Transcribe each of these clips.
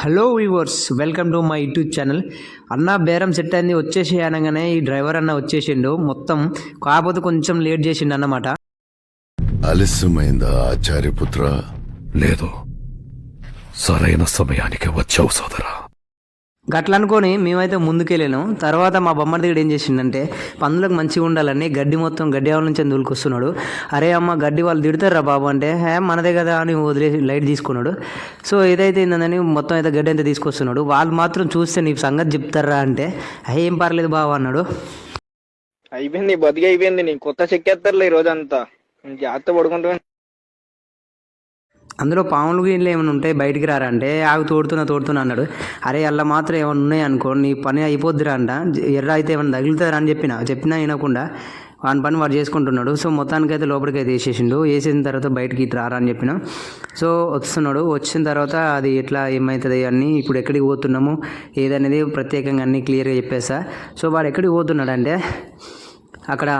Hello viewers welcome to my YouTube channel అన్న బేరం set అయింది వచ్చేసి అనగానే ఈ డ్రైవర్ అన్న వచ్చేసిండు. మొత్తం కాకపోతే కొంచెం లేట్ చేసిండు అన్నమాట. ఆలస్యమైందా ఆచార్యపుత్ర లేదు. సరైన సమయానికి వచ్చావు సోదరా. గట్ల అనుకొని మేమైతే ముందుకెళ్ళాను. తర్వాత మా బొమ్మ దగ్గర ఏం చేసిండంటే పందులకు మంచిగా ఉండాలని గడ్డి మొత్తం గడ్డి ఆవుల నుంచి దూలుకొస్తున్నాడు. అరే అమ్మ గడ్డి వాళ్ళు తిడతారా బాబు అంటే హే మనదే కదా అని వదిలేసి లైట్ తీసుకున్నాడు. సో ఏదైతే ఏందని మొత్తం అయితే గడ్డి అయితే తీసుకొస్తున్నాడు. వాళ్ళు మాత్రం చూస్తే నీ సంగతి చెప్తారా అంటే ఏం పర్లేదు బాబు అన్నాడు. అయిపోయింది బతికి అయిపోయింది. నీ కొత్త చెక్కేస్తారులే ఈ రోజంతా. జాగ్రత్త పడుకుంటా అందులో పాములు గిన్నెలు ఏమైనా ఉంటాయి బయటికి రారా అంటే ఆగు తోడుతున్నా తోడుతున్నా అన్నాడు. అరే అలా మాత్రం ఏమైనా ఉన్నాయి అనుకో నీ పని అయిపోద్దిరా అంట. ఎర్ర అయితే ఏమైనా తగులుతారా అని చెప్పిన. చెప్పినా వినకుండా వాని పని వాడు చేసుకుంటున్నాడు. సో మొత్తానికి అయితే లోపలికి అయితే వేసేసిండు. వేసిన తర్వాత బయటికి రారా అని చెప్పిన. సో వస్తున్నాడు. వచ్చిన తర్వాత అది ఎట్లా ఏమవుతుంది అన్నీ ఇప్పుడు ఎక్కడికి పోతున్నాము? ఏదనేది ప్రత్యేకంగా అన్నీ క్లియర్గా చెప్పేస్తా. సో వాడు ఎక్కడికి పోతున్నాడు అంటే అక్కడ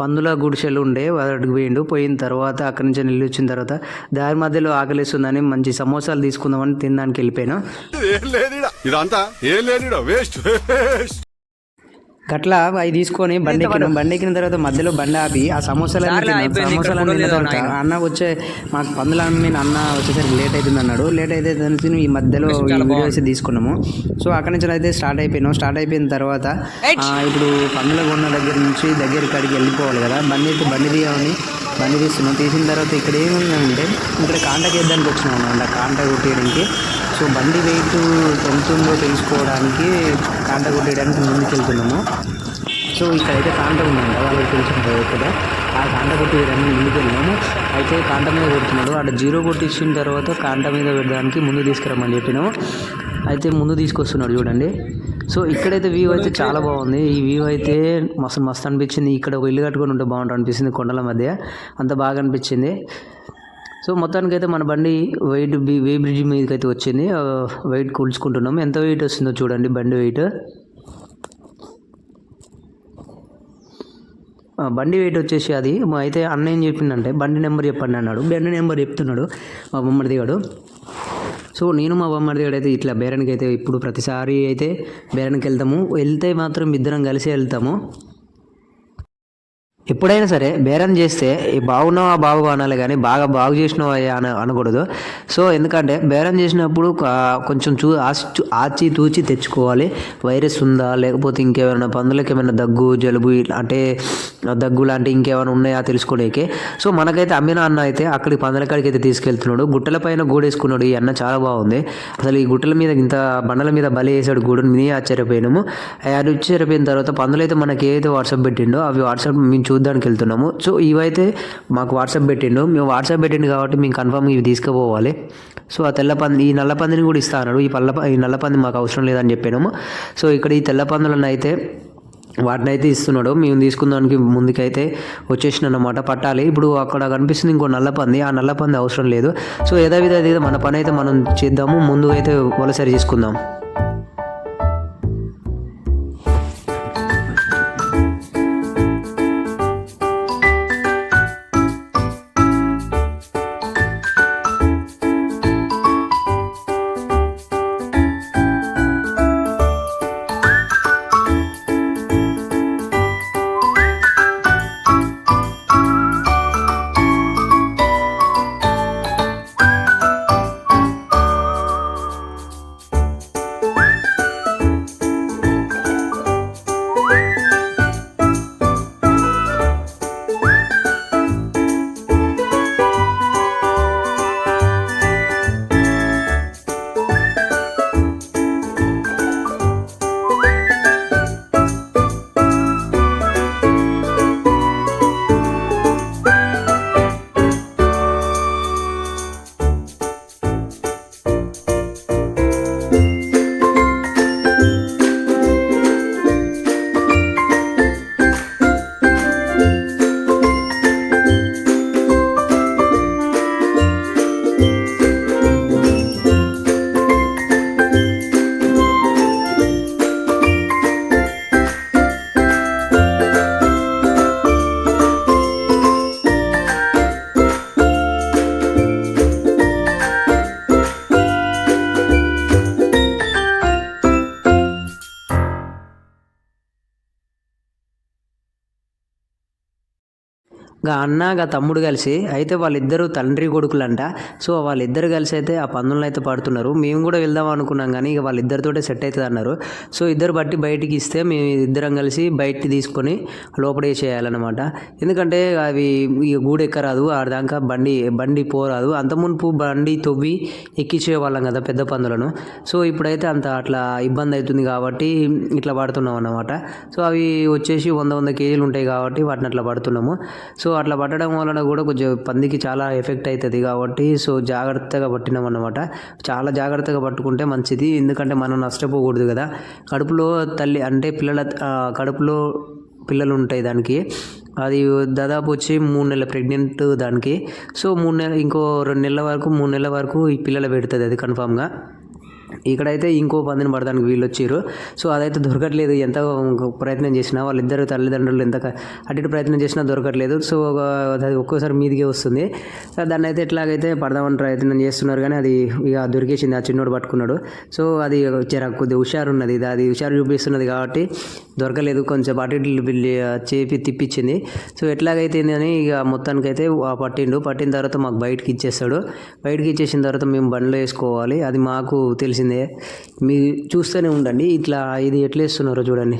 పందుల గుడిసెలు ఉండే వాడికి పోయిండు పోయిన తర్వాత అక్కడి నుంచి వెళ్ళి వచ్చిన తర్వాత దారి మధ్యలో ఆకలిస్తుందని మంచి సమోసాలు తీసుకుందామని తినడానికి వెళ్ళిపోయాను. ఇదంతా ఏం వేస్ట్ వేస్ట్. గట్లా అవి తీసుకొని బండి ఎక్కినాం. బండి ఎక్కిన తర్వాత మధ్యలో బండి ఆపి ఆ సమోసాలు సమోసాలు అన్న వచ్చే మాకు పందులు అమ్మి అన్న వచ్చేసరికి లేట్ అవుతుంది అన్నాడు. లేట్ అయితే తెలిసి ఈ మధ్యలో ఈ వీడియో అయితే తీసుకున్నాము. సో అక్కడి నుంచి అయితే స్టార్ట్ అయిపోయినాం. స్టార్ట్ అయిపోయిన తర్వాత ఇప్పుడు పందుల కొన్న దగ్గర నుంచి దగ్గర కాడికి వెళ్ళిపోవాలి కదా. బండి అయితే బండి తీయమని బండి తీస్తున్నాం తీసిన తర్వాత ఇక్కడ ఏమైందంటే ఇక్కడ కాంట వేద్దానికి వచ్చినాం అన్నమాట కాంట కొట్టేయడానికి. సో బండి వెయిట్ ఎంత ఉందో తెలుసుకోవడానికి కాంట కొట్టేయడానికి ముందుకెళ్తున్నాము. సో సో ఇక్కడైతే కాంట ఉందంట వాళ్ళకి తెలిసిన కదా ఆ కాంట కొట్టేయడానికి ముందుకు వెళ్ళాము అయితే కాంట మీద కొడుతున్నాడు అక్కడ జీరో కొట్టించిన తర్వాత కాంట మీద పెట్టడానికి ముందు తీసుకురమ్మని చెప్పినాము. అయితే ముందు తీసుకొస్తున్నాడు చూడండి. సో ఇక్కడైతే వ్యూ అయితే చాలా బాగుంది. ఈ వ్యూ అయితే మస్తు మస్తు అనిపించింది. ఇక్కడ ఒక ఇల్లు కట్టుకొని ఉంటే బాగుంటుంది అనిపిస్తుంది కొండల మధ్య. అంత బాగా అనిపించింది. సో మొత్తానికి అయితే మన బండి వెయిట్ బి వే బ్రిడ్జ్ మీదకి అయితే వచ్చింది వెయిట్ కూల్చుకుంటున్నాం. ఎంత వెయిట్ వస్తుందో చూడండి బండి వెయిట్ బండి వెయిట్ వచ్చేసి అది మా అయితే అన్న ఏం చెప్పిందంటే బండి నెంబర్ చెప్పండి అన్నాడు. బండి నెంబర్ చెప్తున్నాడు మా బొమ్మడి దిగాడు సో నేను మా బొమ్మడి దిగాడు అయితే ఇట్లా బేరానికి అయితే ఇప్పుడు ప్రతిసారి అయితే బేరానికి వెళ్తాము వెళ్తే మాత్రం ఇద్దరం కలిసి వెళ్తాము. ఎప్పుడైనా సరే బేరం చేస్తే ఈ బాగున్నావా బాగు అనాలి కానీ బాగా బాగు చేసినావా అని అనకూడదు. సో ఎందుకంటే బేరం చేసినప్పుడు కొంచెం చూ ఆచి ఆచి తూచి తెచ్చుకోవాలి. వైరస్ ఉందా లేకపోతే ఇంకేమైనా పందులకి ఏమైనా దగ్గు జలుబు ఇట్లా అంటే దగ్గు లాంటి ఇంకేమైనా ఉన్నాయా తెలుసుకోలేకే సో మనకైతే అమ్మిన అన్న అయితే అక్కడికి పందుల కాడికి అయితే తీసుకెళ్తున్నాడు. గుట్టల పైన గూడేసుకున్నాడు. ఈ అన్న చాలా బాగుంది. అసలు ఈ గుట్టల మీద ఇంత బండల మీద బలి వేసాడు గూడు మినీ ఆశ్చర్యపోయినాము. అది ఆశ్చర్యపోయిన తర్వాత పందులైతే మనకి ఏదైతే వాట్సాప్ పెట్టిండో అవి వాట్సాప్ మేము చూడడానికి వెళ్తున్నాము. సో ఇవైతే మాకు వాట్సాప్ పెట్టిండు. మేము వాట్సాప్ పెట్టిండు కాబట్టి మేము కన్ఫర్మ్ ఇవి తీసుకుపోవాలి. సో ఆ తెల్ల పంది ఈ నల్ల పందిని కూడా ఇస్తా అన్నాడు ఈ పల్ల ఈ నల్ల పంది మాకు అవసరం లేదని చెప్పాను సో ఇక్కడ ఈ తెల్ల పందులను అయితే వాటిని అయితే ఇస్తున్నాడు. మేము తీసుకుందానికి ముందుకైతే వచ్చేసిన అన్నమాట పట్టాలి. ఇప్పుడు అక్కడ కనిపిస్తుంది ఇంకో నల్ల పంది ఆ నల్లపంది అవసరం లేదు. సో యథావిధ మన పని అయితే మనం చేద్దాము. ముందు అయితే వలసరి చేసుకుందాం గా అన్న గా తమ్ముడు కలిసి అయితే వాళ్ళిద్దరు తండ్రి కొడుకులంట. సో వాళ్ళిద్దరు కలిసి అయితే ఆ పందులను అయితే పడుతున్నారు. మేము కూడా వెళ్దాం అనుకున్నాం కానీ ఇక వాళ్ళిద్దరితోటే సెట్ అవుతుంది అన్నారు. సో ఇద్దరు బట్టి బయటికి ఇస్తే మేము ఇద్దరం కలిసి బయటికి తీసుకొని లోపల చేయాలన్నమాట ఎందుకంటే అవి ఇక గూడు ఎక్కరాదు ఆడదాకా బండి బండి పోరాదు. అంత మునుపు బండి తొవ్వి ఎక్కించే వాళ్ళం కదా పెద్ద పందులను. సో ఇప్పుడైతే అంత అట్లా ఇబ్బంది అవుతుంది కాబట్టి ఇట్లా పడుతున్నాం అన్నమాట. సో అవి వచ్చేసి వంద వంద కేజీలు ఉంటాయి కాబట్టి వాటిని అట్లా పడుతున్నాము సో అట్లా పట్టడం వలన కూడా కొంచెం పందికి చాలా ఎఫెక్ట్ అవుతుంది కాబట్టి సో జాగ్రత్తగా పట్టినాం అన్నమాట. చాలా జాగ్రత్తగా పట్టుకుంటే మంచిది. ఎందుకంటే మనం నష్టపోకూడదు కదా. కడుపులో తల్లి అంటే పిల్లల కడుపులో పిల్లలు ఉంటాయి దానికి. అది దాదాపు వచ్చి మూడు నెలల ప్రెగ్నెంట్ దానికి. సో మూడు నెలలు ఇంకో రెండు నెలల వరకు మూడు నెలల వరకు ఈ పిల్లలు పెడుతుంది అది కన్ఫామ్గా. ఇక్కడైతే ఇంకో పందిని పడడానికి వీళ్ళు వచ్చారు సో అదైతే దొరకట్లేదు. ఎంత ప్రయత్నం చేసినా వాళ్ళిద్దరు తల్లిదండ్రులు ఎంత అటు ఇటు ప్రయత్నం చేసినా దొరకట్లేదు. సో అది ఒక్కోసారి మీదికే వస్తుంది. సో దాన్ని అయితే ఎట్లాగైతే పడదామని ప్రయత్నం చేస్తున్నారు కానీ అది ఇక దొరికేసింది. ఆ చిన్నోడు పట్టుకున్నాడు. సో అది జర కొద్దిగా హుషారు ఉన్నది అది హుషారు చూపిస్తున్నది కాబట్టి దొరకలేదు. కొంచెం అటు ఇటు బిల్లి చేపి తిప్పించింది. సో ఎట్లాగైతే అని ఇక మొత్తానికైతే అయితే పట్టిండు. పట్టిన తర్వాత మాకు బయటకి ఇచ్చేస్తాడు. బయటకి ఇచ్చేసిన తర్వాత మేము బండ్లో వేసుకోవాలి. అది మాకు తెలిసింది మీరు చూస్తూనే ఉండండి. ఇట్లా ఇది ఎట్లా వేస్తున్నారో చూడండి.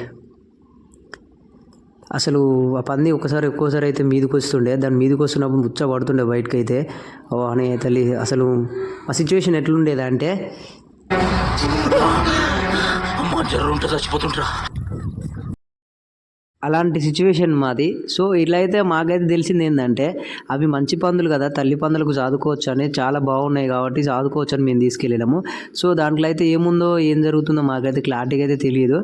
అసలు ఆ పంది ఒకసారి ఒక్కోసారి అయితే మీదకి వస్తుండే. దాని మీదకి వస్తున్నప్పుడు ముచ్చ పడుతుండే బయటకు అయితే ఓ అనే తల్లి అసలు ఆ సిచ్యువేషన్ ఎట్లుండేదా అంటే అలాంటి సిచ్యువేషన్ మాది. సో ఇట్లా అయితే మాకైతే తెలిసింది ఏంటంటే అవి మంచి పందులు కదా తల్లి పందులకు సాదుకోవచ్చు అని చాలా బాగున్నాయి కాబట్టి సాదుకోవచ్చు అని మేము తీసుకెళ్ళినాము. సో దాంట్లో అయితే ఏముందో ఏం జరుగుతుందో మాకైతే క్లారిటీగా అయితే తెలియదు.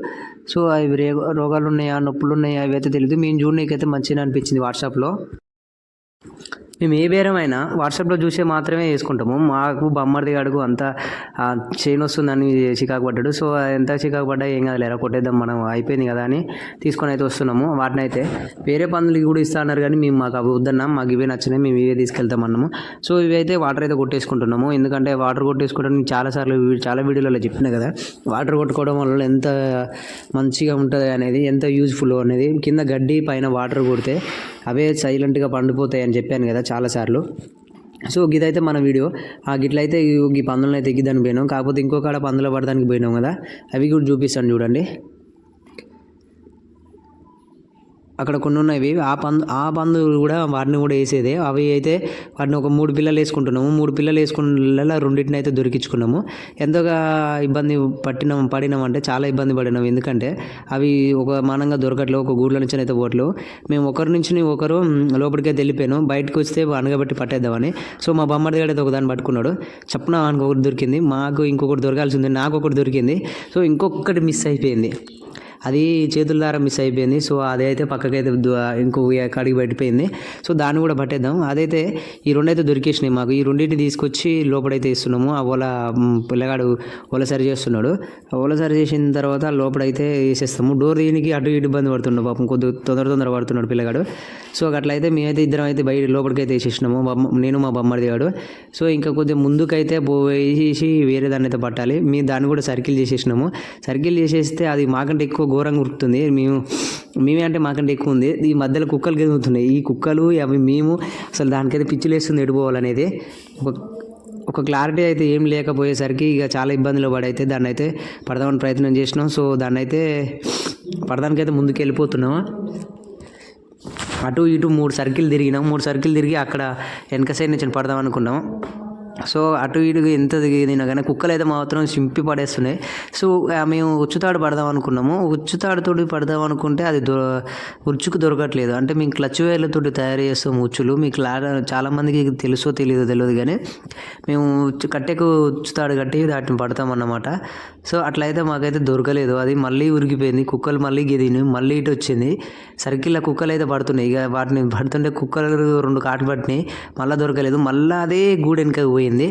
సో అవి రోగాలు ఉన్నాయా నొప్పులు ఉన్నాయా అవి అయితే తెలియదు మేము చూడనీకైతే మంచిగా అనిపించింది వాట్సాప్లో. మేము ఏ బేరమైనా వాట్సాప్లో చూసే మాత్రమే వేసుకుంటాము. మాకు బొమ్మర్ది గడుగు అంత చైన్ వస్తుందని చికాకు పడ్డాడు. సో ఎంత చికాకు పడ్డా ఏం కాదు లేరా కొట్టేద్దాం మనం అయిపోయింది కదా అని తీసుకొని అయితే వస్తున్నాము. వాటిని అయితే వేరే పనులు కూడా ఇస్తా అన్నారు కానీ మేము మాకు అవి వద్దన్నాం. మాకు ఇవే నచ్చినాయి మేము ఇవే తీసుకెళ్తాం అన్నాము. సో ఇవి అయితే వాటర్ అయితే కొట్టేసుకుంటున్నాము. ఎందుకంటే వాటర్ కొట్టేసుకోవడం చాలాసార్లు చాలా వీడియోలలో చెప్పిన కదా వాటర్ కొట్టుకోవడం వల్ల ఎంత మంచిగా ఉంటుంది అనేది ఎంత యూజ్ఫుల్ అనేది కింద గడ్డి పైన వాటర్ కొడితే అవే సైలెంట్గా పండిపోతాయి అని చెప్పాను కదా చాలాసార్లు సో గిదైతే మన వీడియో. ఆ గిట్లయితే ఈ పందులను అయితే ఎగ్గిద్దానికి పోయినాం. కాకపోతే ఇంకో కాడ పందులు పడడానికి పోయినాం కదా. అవి కూడా చూపిస్తాను చూడండి. అక్కడ కొన్ని ఉన్నాయి. ఆ పందు ఆ పందులు కూడా వాటిని కూడా వేసేదే. అవి అయితే వాటిని ఒక మూడు పిల్లలు వేసుకుంటున్నాము. మూడు పిల్లలు వేసుకున్న రెండింటిని అయితే దొరికించుకున్నాము. ఎంతగా ఇబ్బంది పట్టినాం పడినాం అంటే చాలా ఇబ్బంది పడినాం. ఎందుకంటే అవి ఒక మానంగా దొరకట్లేవు ఒక గూడ్ల నుంచి అయితే పోవట్లేవు మేము ఒకరి నుంచి ఒకరు మ్, లోపలికైతే వెళ్ళిపోయాను. బయటకు వస్తే అనగబెట్టి పట్టేద్దామని. సో మా బొమ్మడి దగ్గర అయితే ఒక దాన్ని పట్టుకున్నాడు. చప్పున ఇంకొకటి దొరికింది. మాకు ఇంకొకటి దొరకాల్సి ఉంది నాకు ఒకటి దొరికింది. సో ఇంకొకటి మిస్ అయిపోయింది. అది చేతుల ద్వారా మిస్ అయిపోయింది. సో అదైతే పక్కకైతే ఇంకో కాడికి పెట్టిపోయింది. సో దాన్ని కూడా పట్టేద్దాం. అదైతే ఈ రెండైతే దొరికేసినాయి మాకు. ఈ రెండింటిని తీసుకొచ్చి లోపలైతే ఇస్తున్నాము ఆ ఓల పిల్లగాడు ఓల సరి చేస్తున్నాడు. ఆ ఓల సరి చేసిన తర్వాత లోపలైతే వేసేస్తాము. డోర్ దీనికి అటు ఇటు ఇబ్బంది పడుతున్నాడు పాపం. కొద్ది తొందర తొందర పడుతున్నాడు పిల్లగాడు. సో అట్లయితే మేమైతే ఇద్దరం అయితే బయట లోపలికైతే వేసేసినాము. నేను మా బొమ్మడి దిగాడు సో ఇంకా కొద్దిగా ముందుకైతే పోయేసి వేరే దాన్ని అయితే పట్టాలి. మేము దాన్ని కూడా సర్కిల్ చేసేసినాము. సర్కిల్ చేసేస్తే అది మాకంటే ఎక్కువ ఘోరంగా ఉరుకుతుంది. మేము మేమే అంటే మాకంటే ఎక్కువ ఉంది. ఈ మధ్యలో కుక్కలు గెలుగుతున్నాయి ఈ కుక్కలు అవి మేము అసలు దానికైతే పిచ్చిలేస్తుంది ఎడిపోవాలనేది ఒక ఒక క్లారిటీ అయితే ఏం లేకపోయేసరికి ఇక చాలా ఇబ్బందులు పడైతే దాన్ని అయితే పడదామని ప్రయత్నం చేసినాం. సో దాన్ని అయితే పడదానికైతే ముందుకు వెళ్ళిపోతున్నాము అటు ఇటు మూడు సర్కిల్ తిరిగినాం. మూడు సర్కిల్ తిరిగి అక్కడ వెనక సైడ్ నుంచి పడదాం అనుకున్నాం. సో అటు ఇటు ఎంత తిరిగినా కానీ కుక్కలు అయితే మాత్రం చింపి పడేస్తున్నాయి. సో మేము ఉచ్చుతాడు పడదాం అనుకున్నాము. ఉచ్చుతాడుతో పడదాం అనుకుంటే అది దొ ఉచ్చుకు దొరకట్లేదు. అంటే మేము క్లచ్ వేర్లతో తయారు చేస్తాం ఉచ్చులు. మీకు లా చాలామందికి తెలుసో తెలియదో తెలియదు కానీ మేము కట్టెకు ఉచ్చుతాడు కట్టి వాటిని పడతాం అన్నమాట. సో అట్లయితే మాకైతే దొరకలేదు. అది మళ్ళీ ఉరిగిపోయింది. కుక్కలు మళ్ళీ గెదిని మళ్ళీ ఇటు వచ్చింది. సర్కిల్లో కుక్కలు అయితే పడుతున్నాయి. ఇక వాటిని పడుతుంటే కుక్కలు రెండు కాటు పట్టినాయి మళ్ళీ దొరకలేదు. మళ్ళీ అదే గూడెనక వెనక పోయింది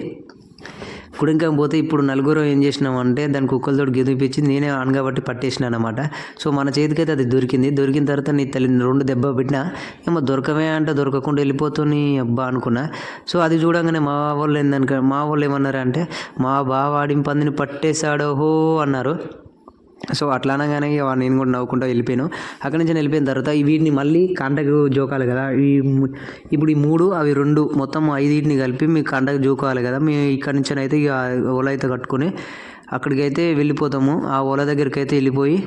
గుడింకా పోతే ఇప్పుడు నలుగురు ఏం చేసినామంటే దాని కుక్కలతో గెదిపించి నేనే అనగబట్టి పట్టేసినాను అనమాట సో మన చేతికైతే అది దొరికింది. దొరికిన తర్వాత నీ తల్లి రెండు దెబ్బ పెట్టినా ఏమో దొరకమే అంటే దొరకకుండా వెళ్ళిపోతుంది అబ్బా అనుకున్నా. సో అది చూడంగానే మా వాళ్ళు ఏందనుక మా వాళ్ళు ఏమన్నారు అంటే మా బావ ఆడింపందిని పట్టేశాడో అన్నారు. సో అట్లా అనగానే నేను కూడా నవ్వుకుంటూ వెళ్ళిపోయాను. అక్కడి నుంచి వెళ్ళిపోయిన తర్వాత ఈ వీటిని మళ్ళీ కాంటకు జోకాలి కదా ఈ ఇప్పుడు ఈ మూడు అవి రెండు మొత్తం ఐదింటిని కలిపి మీ కాంటకు జోకాలి కదా మేము ఇక్కడి నుంచి అయితే ఇక ఓలా అయితే కట్టుకొని అక్కడికి అయితే వెళ్ళిపోతాము. ఆ ఓల దగ్గరికి అయితే వెళ్ళిపోయి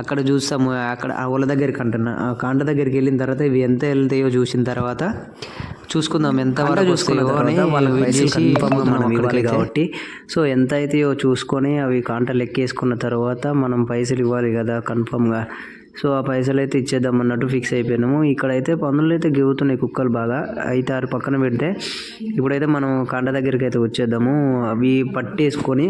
అక్కడ చూస్తాము. అక్కడ ఆ ఓల దగ్గరికి అంటున్నా ఆ కాంట దగ్గరికి వెళ్ళిన తర్వాత ఇవి ఎంత వెళ్తాయో చూసిన తర్వాత చూసుకుందాం ఎంత వరకు వస్తాయో అని వెయిట్ చేసి మనం ఇవ్వాలి కాబట్టి. సో ఎంత అయితాయో చూసుకొని అవి కాంట లెక్కేసుకున్న తర్వాత మనం పైసలు ఇవ్వాలి కదా కన్ఫామ్గా సో ఆ పైసలు అయితే ఇచ్చేద్దాం అన్నట్టు ఫిక్స్ అయిపోయినాము. ఇక్కడైతే పనులు అయితే గెవుతున్నాయి కుక్కలు బాగా. అయితే ఆరు పక్కన పెడితే ఇప్పుడైతే మనం కాంట దగ్గరికి అయితే వచ్చేద్దాము. అవి పట్టేసుకొని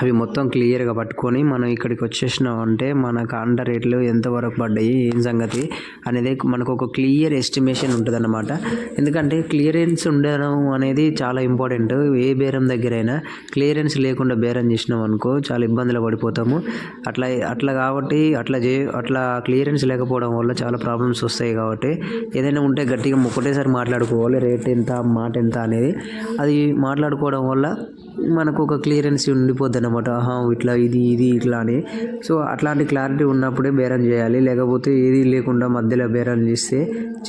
అవి మొత్తం క్లియర్గా పట్టుకొని మనం ఇక్కడికి వచ్చేసినాం అంటే మన కాంట రేట్లు ఎంతవరకు పడ్డాయి ఏం సంగతి అనేది మనకు ఒక క్లియర్ ఎస్టిమేషన్ ఉంటుంది అన్నమాట ఎందుకంటే క్లియరెన్స్ ఉండడం అనేది చాలా ఇంపార్టెంట్. ఏ బేరం దగ్గరైనా క్లియరెన్స్ లేకుండా బేరం చేసినాం అనుకో చాలా ఇబ్బందులు పడిపోతాము. అట్లా అట్లా కాబట్టి అట్లా చే అట్లా క్లియరెన్స్ లేకపోవడం వల్ల చాలా ప్రాబ్లమ్స్ వస్తాయి కాబట్టి ఏదైనా ఉంటే గట్టిగా ఒకటేసారి మాట్లాడుకోవాలి. రేట్ ఎంత మాట ఎంత అనేది అది మాట్లాడుకోవడం వల్ల మనకు ఒక క్లియరెన్స్ ఉండిపోద్ది అనమాట ఆహా ఇట్లా ఇది ఇది ఇట్లా అని సో అట్లాంటి క్లారిటీ ఉన్నప్పుడే బేరం చేయాలి. లేకపోతే ఏది లేకుండా మధ్యలో బేరం చేస్తే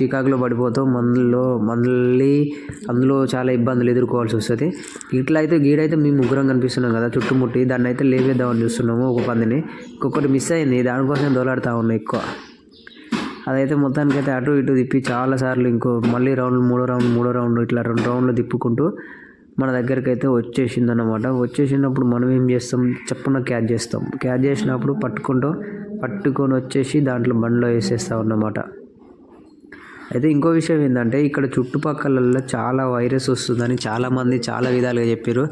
చికాకులో పడిపోతాం. మందులో మళ్ళీ అందులో చాలా ఇబ్బందులు ఎదుర్కోవాల్సి వస్తుంది. ఇట్లా అయితే గీడైతే మేము ముగ్గురం కనిపిస్తున్నాం కదా చుట్టుముట్టి. దాన్ని అయితే లేవేద్దామని చూస్తున్నాము ఒక పందిని. ఇంకొకటి మిస్ అయింది. దానికోసం దోలాడుతూ ఉన్నాయి ఎక్కువ. అదైతే మొత్తానికి అయితే అటు ఇటు తిప్పి చాలాసార్లు ఇంకో మళ్ళీ రౌండ్ మూడో రౌండ్ మూడో రౌండ్ ఇట్లా రెండు రౌండ్లు తిప్పుకుంటూ మన దగ్గరికి అయితే వచ్చేసింది అనమాట వచ్చేసినప్పుడు మనం ఏం చేస్తాం? చప్పున క్యాచ్ చేస్తాం. క్యాచ్ చేసినప్పుడు పట్టుకుంటూ పట్టుకొని వచ్చేసి దాంట్లో బండిలో వేసేస్తాం అన్నమాట. అయితే ఇంకో విషయం ఏంటంటే ఇక్కడ చుట్టుపక్కల చాలా వైరస్ వస్తుందని చాలామంది చాలా విధాలుగా చెప్పారు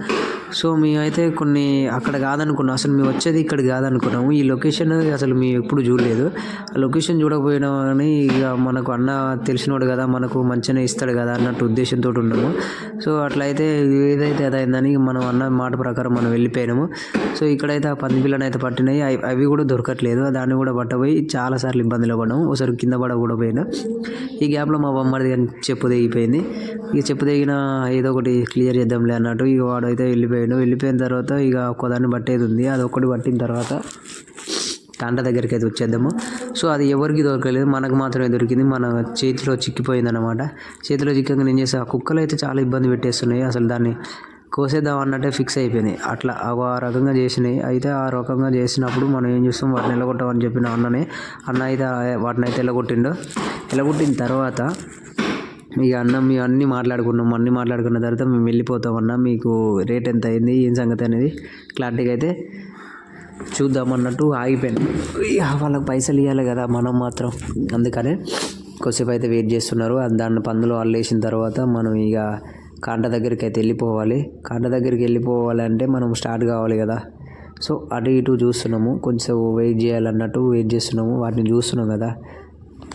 సో మేమైతే కొన్ని అక్కడ కాదనుకున్నాం. అసలు మేము వచ్చేది ఇక్కడ కాదనుకున్నాము. ఈ లొకేషన్ అసలు మేము ఎప్పుడు చూడలేదు. ఆ లొకేషన్ చూడకపోయినా కానీ ఇక మనకు అన్న తెలిసినోడు కదా మనకు మంచిగానే ఇస్తాడు కదా అన్నట్టు ఉద్దేశంతో ఉన్నాము. సో అట్లయితే ఏదైతే అదైందని మనం అన్న మాట ప్రకారం మనం వెళ్ళిపోయినాము. సో ఇక్కడైతే ఆ పంది పిల్లని అయితే పట్టినాయి. అవి అవి కూడా దొరకట్లేదు. దాన్ని కూడా పట్టబోయి చాలాసార్లు ఇబ్బందులు పడ్డాము. ఒకసారి కింద పడ కూడా పోయినా. ఈ గ్యాప్లో మా బొమ్మడి చెప్పు తెగిపోయింది. ఇక చెప్పు తెగిన ఏదో ఒకటి క్లియర్ చేద్దాంలే అన్నట్టు ఇక వాడు అయితే వెళ్ళిపోయాడు వెళ్ళిపోయిన తర్వాత ఇక ఒక్కదాన్ని పట్టేది ఉంది. అది ఒక్కటి పట్టిన తర్వాత కాంట దగ్గరికి అయితే వచ్చేద్దాము. సో అది ఎవరికి దొరకలేదు. మనకు మాత్రమే దొరికింది. మన చేతిలో చిక్కిపోయింది అనమాట చేతిలో చిక్కగా నేను చేసే ఆ కుక్కలు అయితే చాలా ఇబ్బంది పెట్టేస్తున్నాయి. అసలు దాన్ని కోసేద్దాం అన్నట్టే ఫిక్స్ అయిపోయింది అట్లా ఆ రకంగా చేసినాయి. అయితే ఆ రకంగా చేసినప్పుడు మనం ఏం చేస్తాం? వాటిని ఎల్లగొట్టమని చెప్పిన అన్ననే అన్న అయితే వాటిని అయితే ఎల్లగొట్టిండు ఎల్లగొట్టిన తర్వాత ఇక అన్న మేము అన్నీ మాట్లాడుకున్నాం. అన్నీ మాట్లాడుకున్న తర్వాత మేము వెళ్ళిపోతామన్నా మీకు రేట్ ఎంత అయింది? ఏం సంగతి అనేది క్లారిటీగా అయితే చూద్దామన్నట్టు ఆగిపోయాను వాళ్ళకి పైసలు ఇవ్వాలి కదా మనం మాత్రం. అందుకనే కొద్దిసేపు అయితే వెయిట్ చేస్తున్నారు. దాన్ని పందులు అల్లేసిన తర్వాత మనం ఇక కాంట దగ్గరికి అయితే వెళ్ళిపోవాలి. కాంట దగ్గరికి వెళ్ళిపోవాలి అంటే మనం స్టార్ట్ కావాలి కదా. సో అటు ఇటు చూస్తున్నాము. కొంచెం వెయిట్ చేయాలన్నట్టు వెయిట్ చేస్తున్నాము. వాటిని చూస్తున్నాం కదా.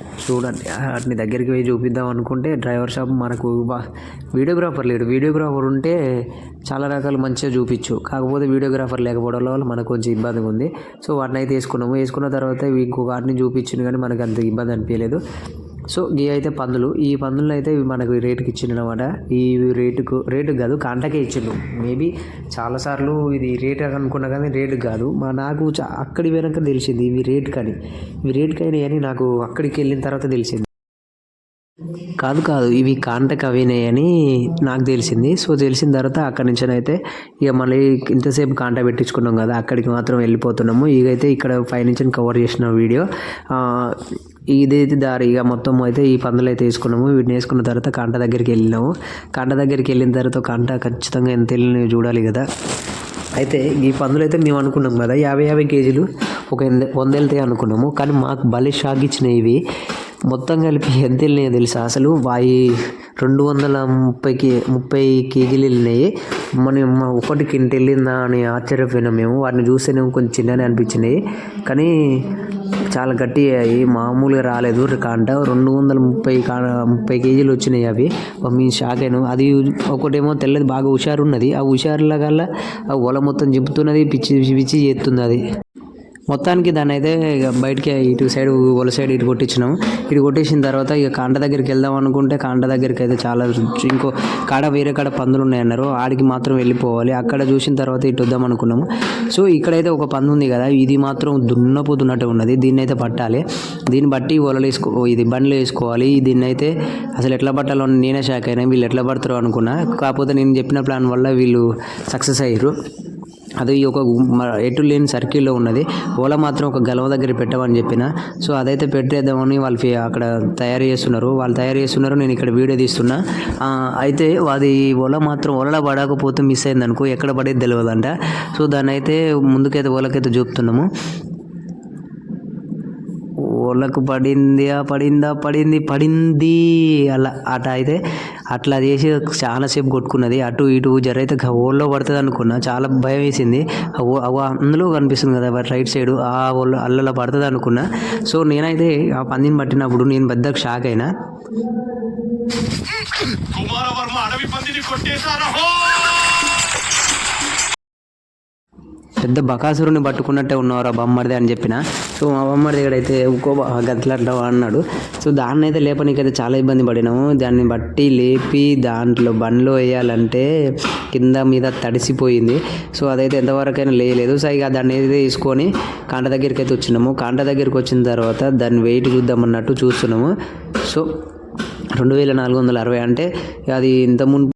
చూడండి వాటిని దగ్గరికి పోయి చూపిద్దాం అనుకుంటే డ్రైవర్ షాప్ మనకు బా- వీడియోగ్రాఫర్ లేడు. వీడియోగ్రాఫర్ ఉంటే చాలా రకాలు మంచిగా చూపించు. కాకపోతే వీడియోగ్రాఫర్ లేకపోవడం వల్ల మనకు కొంచెం ఇబ్బందిగా ఉంది. సో వాటిని అయితే వేసుకున్నాము. వేసుకున్న తర్వాత ఇంకొక ఇంకో వాటిని చూపించింది కానీ మనకు అంత ఇబ్బంది అనిపించలేదు. సో ఇవి అయితే పందులు. ఈ పందులు అయితే ఇవి మనకు రేటుకి ఇచ్చిండు అనమాట ఈ రేటుకు రేటు కాదు కాంటకే ఇచ్చిండు మేబీ చాలాసార్లు ఇది రేట్ అనుకున్నా కానీ రేటు కాదు. మా నాకు చా- అక్కడి వెనక తెలిసింది ఇవి రేట్ కానీ. ఇవి రేటు కానీ అని నాకు అక్కడికి వెళ్ళిన తర్వాత తెలిసింది. కాదు కాదు ఇవి కాంటకు అవినాయి అని నాకు తెలిసింది. సో తెలిసిన తర్వాత అక్కడి నుంచి అయితే ఇక మళ్ళీ ఇంతసేపు కాంట పెట్టించుకున్నాం కదా అక్కడికి మాత్రం వెళ్ళిపోతున్నాము. ఇకైతే ఇక్కడ పైనుంచి కవర్ చేసిన వీడియో. ఇదైతే దారి? ఇక మొత్తం అయితే ఈ పందులు అయితే వేసుకున్నాము. వీటిని వేసుకున్న తర్వాత కంట దగ్గరికి వెళ్ళినాము. కాంట దగ్గరికి వెళ్ళిన తర్వాత కంట ఖచ్చితంగా ఎంత వెళ్ళినవి చూడాలి కదా. అయితే ఈ పందులు అయితే మేము అనుకున్నాం కదా యాభై యాభై కేజీలు ఒక ఎన్- వంద వెళ్తాయి అనుకున్నాము. కానీ మాకు భలే షాక్ ఇచ్చినాయి ఇవి మొత్తం కలిపి ఎంత వెళ్ళినాయో తెలుసా? అసలు వాయి రెండు వందల ముప్పైకి ముప్పై కేజీలు వెళ్ళినాయి. మనం మా ఒకటి కింట వెళ్ళిందా అని ఆశ్చర్యపోయినాం మేము. వాటిని చూస్తేనేమో కొంచెం చిన్ననే అనిపించినాయి. కానీ చాలా గట్టి అయ్యాయి మామూలుగా రాలేదు. కాంట రెండు వందల ముప్పై కా ముప్పై కేజీలు వచ్చినాయి అవి. మీ షాక్ అయినా. అది ఒకటేమో తెల్లది బాగా హుషారు ఉన్నది ఆ హుషారుల కల్లా ఆ ఒల మొత్తం జింపుతున్నది పిచ్చి పిచ్చి పిచ్చి చేస్తుంది అది మొత్తానికి దాన్ని అయితే ఇక బయటికి ఇటు సైడ్ ఒల సైడ్ ఇటు కొట్టించినాం. ఇటు కొట్టేసిన తర్వాత ఇక కాంట దగ్గరికి వెళ్దాం అనుకుంటే కాంట దగ్గరికి అయితే చాలా ఇంకో కాడ వేరే కాడ పందులు ఉన్నాయన్నారు. ఆడికి మాత్రం వెళ్ళిపోవాలి. అక్కడ చూసిన తర్వాత ఇటు వద్దాం అనుకున్నాము. సో ఇక్కడైతే ఒక పందు ఉంది కదా ఇది మాత్రం దున్నపోతున్నట్టు ఉన్నది. దీన్ని అయితే పట్టాలి. దీన్ని బట్టి వలలు వేసుకో ఇది బండ్లు వేసుకోవాలి. దీన్ని అయితే అసలు ఎట్లా పట్టాలో అని నేనే షాక్ అయినా వీళ్ళు ఎట్లా పడతారో అనుకున్నా. కాకపోతే నేను చెప్పిన ప్లాన్ వల్ల వీళ్ళు సక్సెస్ అయ్యారు. అది ఒక మ- ఎటు లేని సర్కిల్లో ఉన్నది. ఓల మాత్రం ఒక గలవ దగ్గర పెట్టమని చెప్పిన. సో అదైతే పెట్టేద్దామని వాళ్ళు అక్కడ తయారు చేస్తున్నారు. వాళ్ళు తయారు చేస్తున్నారు నేను ఇక్కడ వీడియో తీస్తున్నా. అయితే అది ఓల మాత్రం ఓలలో పడకపోతే మిస్ అయింది అనుకో ఎక్కడ పడేది తెలియదంట సో దాన్ని అయితే ముందుకైతే ఓలకైతే చూపుతున్నాము ఓళ్ళకు పడింది పడిందా పడింది పడింది అలా అట అయితే అట్లా చేసి చాలాసేపు కొట్టుకున్నది. అటు ఇటు జర అయితే ఓళ్ళో పడుతుంది అనుకున్నా చాలా భయం వేసింది. అందులో కనిపిస్తుంది కదా రైట్ సైడ్ ఆ ఓళ్ళు అల్లలో పడుతుంది అనుకున్నా. సో నేనైతే ఆ పందిని పట్టినప్పుడు నేను పెద్ద షాక్ అయినా. కుమారవర్మ అడవి పందిని కొట్టేశారా. పెద్ద బకాసురుని పట్టుకున్నట్టే ఉన్నవారు ఆ బొమ్మడిది అని చెప్పిన. సో మా బొమ్మడి అయితే ఇంకో గట్లట్లా అన్నాడు. సో దాన్ని అయితే లేపనీకైతే చాలా ఇబ్బంది పడినాము. దాన్ని బట్టి లేపి దాంట్లో బండ్లో వేయాలంటే కింద మీద తడిసిపోయింది. సో అదైతే ఎంతవరకైనా లేయలేదు. సో ఇక దాన్ని అయితే తీసుకొని కాంట దగ్గరికి అయితే వచ్చినాము. కాంట దగ్గరికి వచ్చిన తర్వాత దాన్ని వెయిట్ చూద్దామన్నట్టు చూస్తున్నాము. సో రెండు వేల నాలుగు వందల అరవై అంటే అది ఇంత ముందు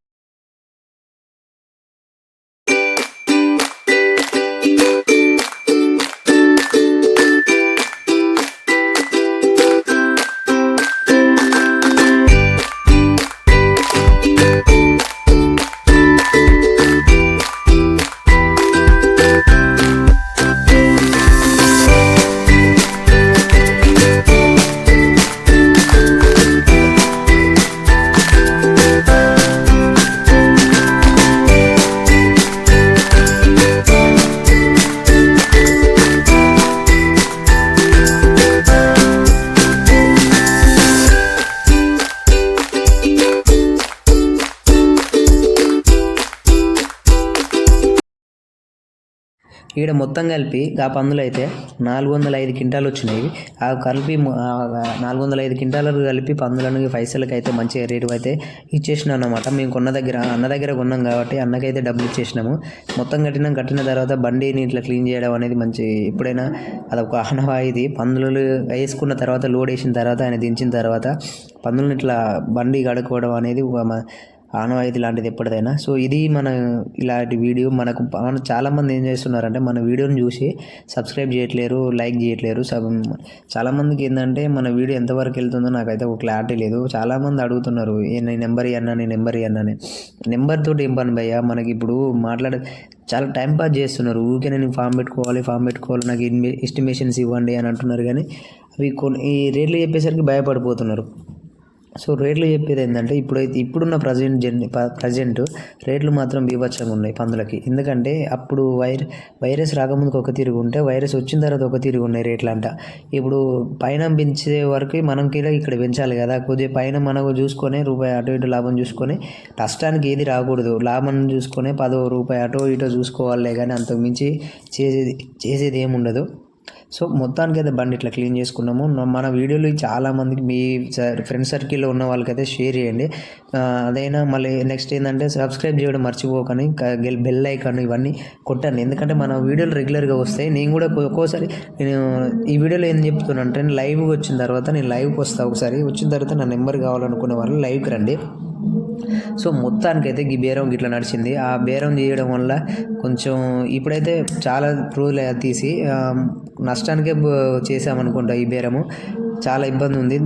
ఈడ మొత్తం కలిపి ఆ పందులు అయితే నాలుగు వందల ఐదు క్వింటాలు వచ్చినాయి. ఆ కలిపి నాలుగు వందల ఐదు క్వింటాలు కలిపి పందులను పైసలకి అయితే మంచిగా రేటు అయితే ఇచ్చేసినాం అనమాట మేము కొన్న దగ్గర అన్న దగ్గర కొన్నాం కాబట్టి అన్నకైతే డబ్బులు ఇచ్చేసినాము. మొత్తం కట్టినాం కట్టిన తర్వాత బండిని ఇట్లా క్లీన్ చేయడం అనేది మంచి ఎప్పుడైనా అదొక ఆనవాయితీ పందులు వేసుకున్న తర్వాత లోడ్ వేసిన తర్వాత ఆయన దించిన తర్వాత పందులను ఇట్లా బండి కడుక్కోవడం అనేది ఆనవాయితీ లాంటిది ఎప్పటిదైనా. సో ఇది మన ఇలాంటి వీడియో మనకు మన చాలామంది ఏం చేస్తున్నారంటే మన వీడియోని చూసి సబ్స్క్రైబ్ చేయట్లేరు లైక్ చేయట్లేరు. సబ్ చాలామందికి ఏంటంటే మన వీడియో ఎంతవరకు వెళ్తుందో నాకైతే ఒక క్లారిటీ లేదు. చాలామంది అడుగుతున్నారు నీ నెంబర్ ఇవ్వన్నా నీ నెంబర్ ఇవ్వన్నా అని. నెంబర్ తోటి ఏం పని భయ్యా? మనకి ఇప్పుడు మాట్లాడే చాలా టైం పాస్ చేస్తున్నారు. ఊరికే నేను ఫామ్ పెట్టుకోవాలి ఫామ్ పెట్టుకోవాలి నాకు ఇన్వె ఎస్టిమేషన్స్ ఇవ్వండి అని అంటున్నారు కానీ అవి కొన్ని ఈ రేట్లు చెప్పేసరికి భయపడిపోతున్నారు. సో రేట్లు చెప్పేది ఏంటంటే ఇప్పుడైతే ఇప్పుడున్న ప్రజెంట్ జన్ ప్రజెంట్ రేట్లు మాత్రం బీభత్సంగా ఉన్నాయి పందులకి. ఎందుకంటే అప్పుడు వైర్ వైరస్ రాకముందుకు ఒక తిరుగు ఉంటే వైరస్ వచ్చిన తర్వాత ఒక తిరుగు ఉన్నాయి రేట్లు అంట ఇప్పుడు పైన పెంచే వరకు మనం కూడా ఇక్కడ పెంచాలి కదా. కొద్దిగా పైన మనకు చూసుకొని రూపాయి అటు ఇటు లాభం చూసుకొని నష్టానికి ఏది రాకూడదు. లాభం చూసుకొని పదో రూపాయి అటో ఇటో చూసుకోవాలే కానీ అంతకు మించి చేసేది చేసేది ఏముండదు. సో మొత్తానికి అయితే బండి ఇట్లా క్లీన్ చేసుకున్నాము. మన వీడియోలు చాలామందికి మీ ఫ్రెండ్ సర్కిల్లో ఉన్న వాళ్ళకైతే షేర్ చేయండి. అదైనా మళ్ళీ నెక్స్ట్ ఏంటంటే సబ్స్క్రైబ్ చేయడం మర్చిపోకని బెల్ ఐకాన్ ఇవన్నీ కొట్టండి. ఎందుకంటే మన వీడియోలు రెగ్యులర్గా వస్తాయి. నేను కూడా ఒక్కోసారి నేను ఈ వీడియోలో ఏం చెప్తున్నాను అంటే లైవ్కి వచ్చిన తర్వాత నేను లైవ్కి వస్తాను ఒకసారి. వచ్చిన తర్వాత నా నెంబర్ కావాలనుకునే వాళ్ళు లైవ్కి రండి. సో మొత్తానికైతే ఈ బేరం గిట్లా నడిచింది. ఆ బేరం చేయడం వల్ల కొంచెం ఇప్పుడైతే చాలా రోజులు తీసి నష్టానికే చేసామనుకుంటా ఈ బేరము. చాలా ఇబ్బంది ఉంది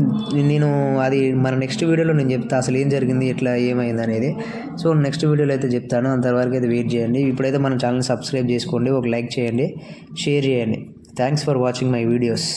నేను అది మన నెక్స్ట్ వీడియోలో నేను చెప్తా అసలు ఏం జరిగింది ఎట్లా ఏమైంది అనేది. సో నెక్స్ట్ వీడియోలో అయితే చెప్తాను. అంతవరకు అయితే వెయిట్ చేయండి. ఇప్పుడైతే మన ఛానల్ సబ్స్క్రైబ్ చేసుకోండి. ఒక లైక్ చేయండి. షేర్ చేయండి. Thanks for watching my videos